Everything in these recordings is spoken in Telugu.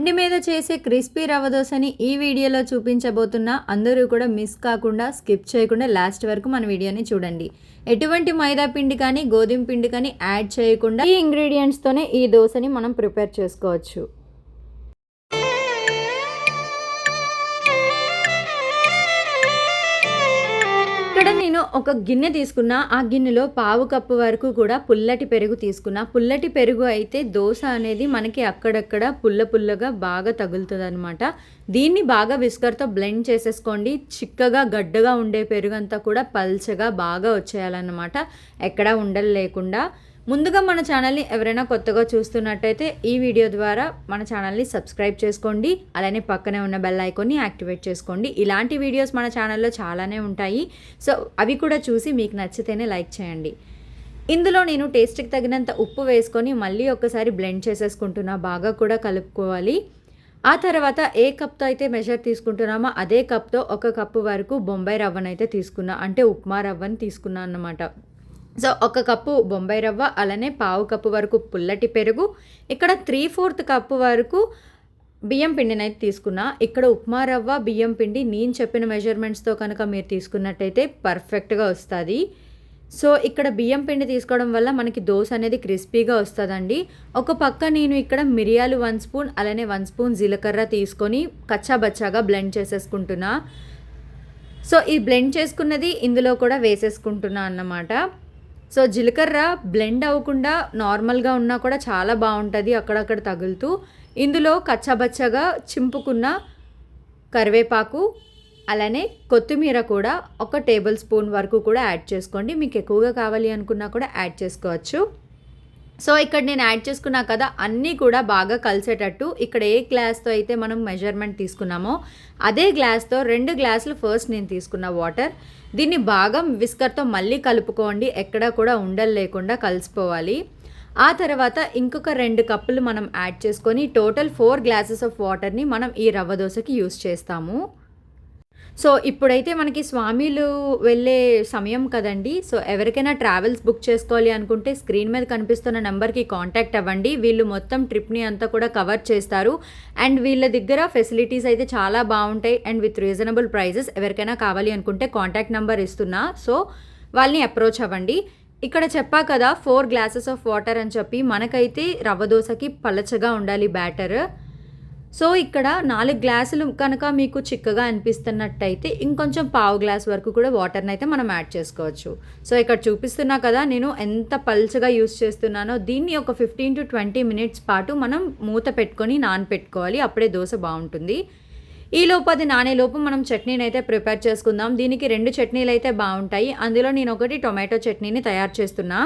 ఇంటి మీద చేసే క్రిస్పీ రవ్వ దోశని ఈ వీడియోలో చూపించబోతున్నా అందరూ కూడా మిస్ కాకుండా స్కిప్ చేయకుండా లాస్ట్ వరకు మన వీడియోని చూడండి. ఎటువంటి మైదా పిండి కానీ గోధుమ పిండి కానీ యాడ్ చేయకుండా ఈ ఇంగ్రీడియంట్స్తోనే ఈ దోశని మనం ప్రిపేర్ చేసుకోవచ్చు. ఒక గిన్నె తీసుకున్న ఆ గిన్నెలో పావు కప్పు వరకు కూడా పుల్లటి పెరుగు తీసుకున్న. పుల్లటి పెరుగు అయితే దోశ అనేది మనకి అక్కడక్కడ పుల్ల పుల్లగా బాగా తగులుతుంది అనమాట దీన్ని బాగా విస్కర్తో బ్లెండ్ చేసేసుకోండి. చిక్కగా గడ్డగా ఉండే పెరుగు అంతా కూడా పల్చగా బాగా వచ్చేయాలన్నమాట. ఎక్కడా ఉండలు లేకుండా ముందుగా మన ఛానల్ని ఎవరైనా కొత్తగా చూస్తున్నట్టయితే ఈ వీడియో ద్వారా మన ఛానల్ని సబ్స్క్రైబ్ చేసుకోండి. అలానే పక్కనే ఉన్న బెల్ ఐకాన్ని యాక్టివేట్ చేసుకోండి. ఇలాంటి వీడియోస్ మన ఛానల్లో చాలానే ఉంటాయి. సో అవి కూడా చూసి మీకు నచ్చితేనే లైక్ చేయండి. ఇందులో నేను టేస్ట్కి తగినంత ఉప్పు వేసుకొని మళ్ళీ ఒక్కసారి బ్లెండ్ చేసేసుకుంటున్నా. బాగా కూడా కలుపుకోవాలి. ఆ తర్వాత ఏ కప్తో అయితే మెజర్ తీసుకుంటున్నామో అదే కప్తో ఒక కప్పు వరకు బొంబాయి రవ్వనైతే తీసుకున్నా. అంటే ఉప్మా రవ్వని తీసుకున్నా అన్నమాట. సో ఒక కప్పు బొంబాయి రవ్వ అలానే పావు కప్పు వరకు పుల్లటి పెరుగు ఇక్కడ త్రీ ఫోర్త్ కప్పు వరకు బియ్యం పిండిని అయితే తీసుకున్నా. ఇక్కడ ఉప్మా రవ్వ బియ్యం పిండి నేను చెప్పిన మెజర్మెంట్స్తో కనుక మీరు తీసుకున్నట్టయితే పర్ఫెక్ట్గా వస్తుంది. సో ఇక్కడ బియ్యం పిండి తీసుకోవడం వల్ల మనకి దోశ అనేది క్రిస్పీగా వస్తుందండి. ఒక పక్క నేను ఇక్కడ మిరియాలు వన్ స్పూన్ అలానే వన్ స్పూన్ జీలకర్ర తీసుకొని కచ్చాబచ్చాగా బ్లెండ్ చేసేసుకుంటున్నా. సో ఈ బ్లెండ్ చేసుకున్నది ఇందులో కూడా వేసేసుకుంటున్నా అన్నమాట. సో జీలకర్ర బ్లెండ్ అవ్వకుండా నార్మల్గా ఉన్నా కూడా చాలా బాగుంటుంది అక్కడక్కడ తగులుతూ. ఇందులో కచ్చబచ్చగా చింపుకున్న కరివేపాకు అలానే కొత్తిమీర కూడా ఒక టేబుల్ స్పూన్ వరకు కూడా యాడ్ చేసుకోండి. మీకు ఎక్కువగా కావాలి అనుకున్నా కూడా యాడ్ చేసుకోవచ్చు. సో ఇక్కడ నేను యాడ్ చేసుకున్నా కదా అన్నీ కూడా బాగా కలిసేటట్టు ఇక్కడ ఏ గ్లాస్తో అయితే మనం మెజర్మెంట్ తీసుకున్నామో అదే గ్లాస్తో రెండు గ్లాసులు ఫస్ట్ నేను తీసుకున్న వాటర్. దీన్ని బాగా విస్కర్తో మళ్ళీ కలుపుకోండి ఎక్కడా కూడా ఉండలు లేకుండా కలిసిపోవాలి. ఆ తర్వాత ఇంకొక రెండు కప్పులు మనం యాడ్ చేసుకొని టోటల్ ఫోర్ గ్లాసెస్ ఆఫ్ వాటర్ని మనం ఈ రవ్వ దోశకి యూస్ చేస్తాము. సో ఇప్పుడైతే మనకి స్వామిలు వెళ్ళే సమయం కదండి. సో ఎవరికైనా ట్రావెల్స్ బుక్ చేసుకోవాలి అనుకుంటే స్క్రీన్ మీద కనిపిస్తున్న నెంబర్కి కాంటాక్ట్ అవ్వండి. వీళ్ళు మొత్తం ట్రిప్ని అంతా కూడా కవర్ చేస్తారు. అండ్ వీళ్ళ దగ్గర ఫెసిలిటీస్ అయితే చాలా బాగుంటాయి. అండ్ విత్ రీజనబుల్ ప్రైజెస్ ఎవరికైనా కావాలి అనుకుంటే కాంటాక్ట్ నెంబర్ ఇస్తున్నా. సో వాళ్ళని అప్రోచ్ అవ్వండి. ఇక్కడ చెప్పా కదా ఫోర్ గ్లాసెస్ ఆఫ్ వాటర్ అని చెప్పి మనకైతే రవ్వ దోశకి పలచగా ఉండాలి బ్యాటర్. సో ఇక్కడ నాలుగు గ్లాసులు కనుక మీకు చిక్కగా అనిపిస్తున్నట్టయితే ఇంకొంచెం పావు గ్లాస్ వరకు కూడా వాటర్ని అయితే మనం యాడ్ చేసుకోవచ్చు. సో ఇక్కడ చూపిస్తున్నా కదా నేను ఎంత పల్చగా యూస్ చేస్తున్నానో దీన్ని ఒక ఫిఫ్టీన్ టు ట్వంటీ మినిట్స్ పాటు మనం మూత పెట్టుకొని నానపెట్టుకోవాలి అప్పుడే దోశ బాగుంటుంది. ఈ లోపు అది నానేలోపు మనం చట్నీని అయితే ప్రిపేర్ చేసుకుందాం. దీనికి రెండు చట్నీలు అయితే బాగుంటాయి. అందులో నేను ఒకటి టొమాటో చట్నీని తయారు చేస్తున్నా.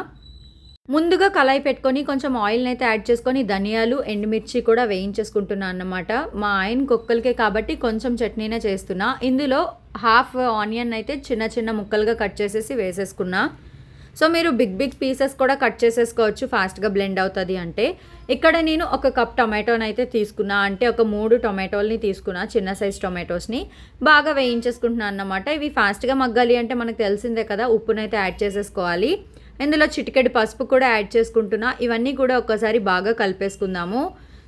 ముందుగా కళాయి పెట్టుకొని కొంచెం ఆయిల్ని అయితే యాడ్ చేసుకొని ధనియాలు ఎండుమిర్చి కూడా వేయించేసుకుంటున్నాను అన్నమాట. మా ఆయన కుక్కలకే కాబట్టి కొంచెం చట్నీనే చేస్తున్నా. ఇందులో హాఫ్ ఆనియన్ అయితే చిన్న చిన్న ముక్కలుగా కట్ చేసేసి వేసేసుకున్నా. సో మీరు బిగ్ బిగ్ పీసెస్ కూడా కట్ చేసేసుకోవచ్చు ఫాస్ట్గా బ్లెండ్ అవుతుంది అంటే. ఇక్కడ నేను ఒక కప్ టొమాటోని అయితే తీసుకున్నా. అంటే ఒక మూడు టొమాటోల్ని తీసుకున్నా చిన్న సైజ్ టొమాటోస్ని. బాగా వేయించేసుకుంటున్నాను అన్నమాట. ఇవి ఫాస్ట్గా మగ్గాలి అంటే మనకు తెలిసిందే కదా ఉప్పునైతే యాడ్ చేసేసుకోవాలి. ఇందులో చిటికెడు పసుపు కూడా యాడ్ చేసుకుంటున్నా. ఇవన్నీ కూడా ఒక్కసారి బాగా కలిపేసుకుందాము.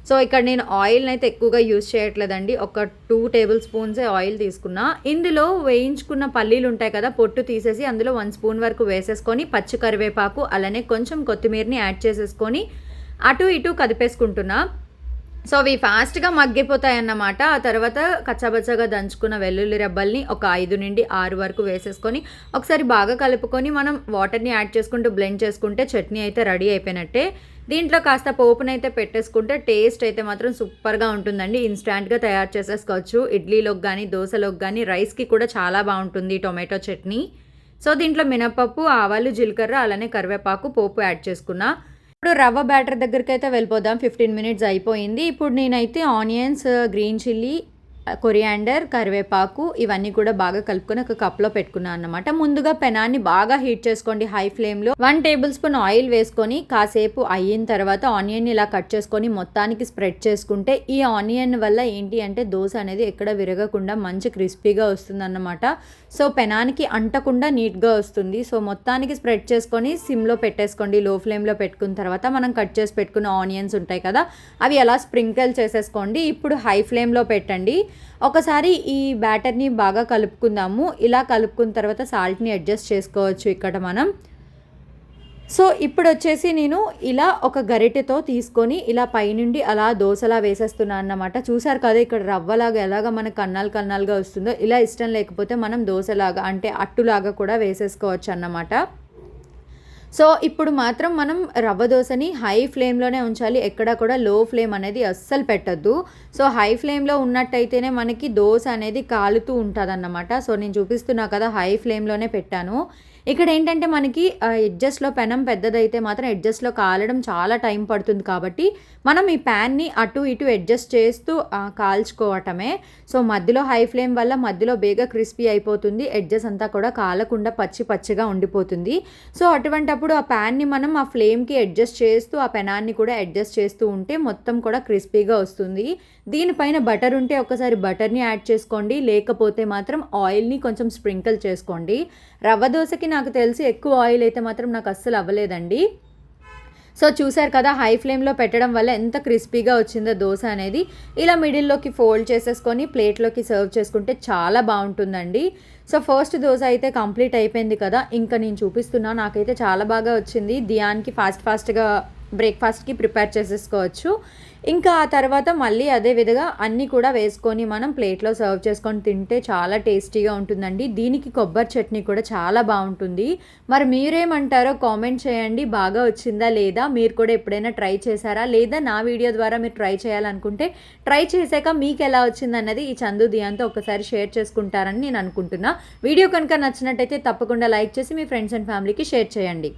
సో ఇక్కడ నేను ఆయిల్ని అయితే ఎక్కువగా యూజ్ చేయట్లేదండి. ఒక టూ టేబుల్ స్పూన్సే ఆయిల్ తీసుకున్నా. ఇందులో వేయించుకున్న పల్లీలు ఉంటాయి కదా పొట్టు తీసేసి అందులో వన్ స్పూన్ వరకు వేసేసుకొని పచ్చి కరివేపాకు అలానే కొంచెం కొత్తిమీరని యాడ్ చేసేసుకొని అటు ఇటు కదిపేసుకుంటున్నా. సో అవి ఫాస్ట్గా మగ్గిపోతాయి అన్నమాట ఆ తర్వాత కచ్చాబచ్చాగా దంచుకున్న వెల్లుల్లి రెబ్బల్ని ఒక ఐదు నుండి ఆరు వరకు వేసేసుకొని ఒకసారి బాగా కలుపుకొని మనం వాటర్ని యాడ్ చేసుకుంటూ బ్లెండ్ చేసుకుంటే చట్నీ అయితే రెడీ అయిపోయినట్టే. దీంట్లో కాస్త పోపునైతే పెట్టేసుకుంటే టేస్ట్ అయితే మాత్రం సూపర్గా ఉంటుందండి. ఇన్స్టాంట్గా తయారు చేసేసుకోవచ్చు. ఇడ్లీలోకి కానీ దోశలోకి కానీ రైస్కి కూడా చాలా బాగుంటుంది టొమాటో చట్నీ. సో దీంట్లో మినపప్పు ఆవాలు జీలకర్ర అలానే కరివేపాకు పోపు యాడ్ చేసుకున్నా. ఇప్పుడు రవ్వ బ్యాటర్ దగ్గరికి అయితే వెళ్ళిపోదాం. ఫిఫ్టీన్ మినిట్స్ అయిపోయింది. ఇప్పుడు నేనైతే ఆనియన్స్ గ్రీన్ చిల్లీ కొరియాండర్ కరివేపాకు ఇవన్నీ కూడా బాగా కలుపుకొని ఒక కప్లో పెట్టుకున్నాను అన్నమాట. ముందుగా పెనాన్ని బాగా హీట్ చేసుకోండి హై ఫ్లేమ్లో. వన్ టేబుల్ స్పూన్ ఆయిల్ వేసుకొని కాసేపు అయిన తర్వాత ఆనియన్ ఇలా కట్ చేసుకొని మొత్తానికి స్ప్రెడ్ చేసుకుంటే ఈ ఆనియన్ వల్ల ఏంటి అంటే దోశ అనేది ఎక్కడ విరగకుండా మంచి క్రిస్పీగా వస్తుందన్నమాట. సో పెనానికి అంటకుండా నీట్గా వస్తుంది. సో మొత్తానికి స్ప్రెడ్ చేసుకొని సిమ్లో పెట్టేసుకోండి. లో ఫ్లేమ్లో పెట్టుకున్న తర్వాత మనం కట్ చేసి పెట్టుకున్న ఆనియన్స్ ఉంటాయి కదా అవి ఎలా స్ప్రింకిల్ చేసేసుకోండి. ఇప్పుడు హై ఫ్లేమ్లో పెట్టండి. ఒకసారి ఈ బ్యాటర్ని బాగా కలుపుకుందాము. ఇలా కలుపుకున్న తర్వాత సాల్ట్ని అడ్జస్ట్ చేసుకోవచ్చు ఇక్కడ మనం. సో ఇప్పుడు వచ్చేసి నేను ఇలా ఒక గరిటెతో తీసుకొని ఇలా పైనుండి అలా దోశలా వేసేస్తున్నాను అన్నమాట. చూసారు కదా ఇక్కడ రవ్వలాగా ఎలాగ మనకు కన్నాలు కన్నాలుగా వస్తుందో. ఇలా ఇష్టం లేకపోతే మనం దోశలాగా అంటే అట్టులాగా కూడా వేసేసుకోవచ్చు అన్నమాట. సో ఇప్పుడు మాత్రం మనం రవ్వ దోశని హై ఫ్లేమ్లోనే ఉంచాలి. ఎక్కడ కూడా లో ఫ్లేమ్ అనేది అస్సలు పెట్టద్దు. సో హై ఫ్లేమ్లో ఉన్నట్టయితేనే మనకి దోశ అనేది కాలుతూ ఉంటుంది అన్నమాట సో నేను చూపిస్తున్నా కదా హై ఫ్లేమ్లోనే పెట్టాను. ఇక్కడ ఏంటంటే మనకి ఎడ్జస్ట్లో పెనం పెద్దదైతే మాత్రం ఎడ్జస్ట్లో కాలడం చాలా టైం పడుతుంది కాబట్టి మనం ఈ ప్యాన్ని అటు ఇటు అడ్జస్ట్ చేస్తూ కాల్చుకోవటమే. సో మధ్యలో హై ఫ్లేమ్ వల్ల మధ్యలో బేగా క్రిస్పీ అయిపోతుంది. ఎడ్జెస్ అంతా కూడా కాలకుండా పచ్చి పచ్చిగా ఉండిపోతుంది. సో అటువంటప్పుడు ఆ ప్యాన్ని మనం ఆ ఫ్లేమ్కి అడ్జస్ట్ చేస్తూ ఆ పెనాన్ని కూడా అడ్జస్ట్ చేస్తూ ఉంటే మొత్తం కూడా క్రిస్పీగా వస్తుంది. దీనిపైన బటర్ ఉంటే ఒకసారి బటర్ని యాడ్ చేసుకోండి. లేకపోతే మాత్రం ఆయిల్ని కొంచెం స్ప్రింకిల్ చేసుకోండి. రవ్వ దోశకి నాకు తెలిసి ఎక్కువ ఆయిల్ అయితే మాత్రం నాకు అస్సలు అవ్వలేదండి. సో చూసారు కదా హై ఫ్లేమ్లో పెట్టడం వల్ల ఎంత క్రిస్పీగా వచ్చిందో దోశ అనేది. ఇలా మిడిల్లోకి ఫోల్డ్ చేసేసుకొని ప్లేట్లోకి సర్వ్ చేసుకుంటే చాలా బాగుంటుందండి. సో ఫస్ట్ దోశ అయితే కంప్లీట్ అయిపోయింది కదా ఇంకా నేను చూపిస్తున్నా. నాకైతే చాలా బాగా వచ్చింది. దియానికి ఫాస్ట్ ఫాస్ట్గా బ్రేక్ఫాస్ట్కి ప్రిపేర్ చేసేసుకోవచ్చు. ఇంకా ఆ తర్వాత మళ్ళీ అదే విధంగా అన్నీ కూడా వేసుకొని మనం ప్లేట్లో సర్వ్ చేసుకొని తింటే చాలా టేస్టీగా ఉంటుందండి. దీనికి కొబ్బరి చట్నీ కూడా చాలా బాగుంటుంది. మరి మీరేమంటారో కామెంట్ చేయండి. బాగా వచ్చిందా లేదా? మీరు కూడా ఎప్పుడైనా ట్రై చేశారా? లేదా నా వీడియో ద్వారా మీరు ట్రై చేయాలనుకుంటే ట్రై చేశాక మీకు ఎలా వచ్చిందన్నది ఈ చందు దియాంతో ఒకసారి షేర్ చేసుకుంటారని నేను అనుకుంటున్నా. వీడియో కనుక నచ్చినట్టయితే తప్పకుండా లైక్ చేసి మీ ఫ్రెండ్స్ అండ్ ఫ్యామిలీకి షేర్ చేయండి.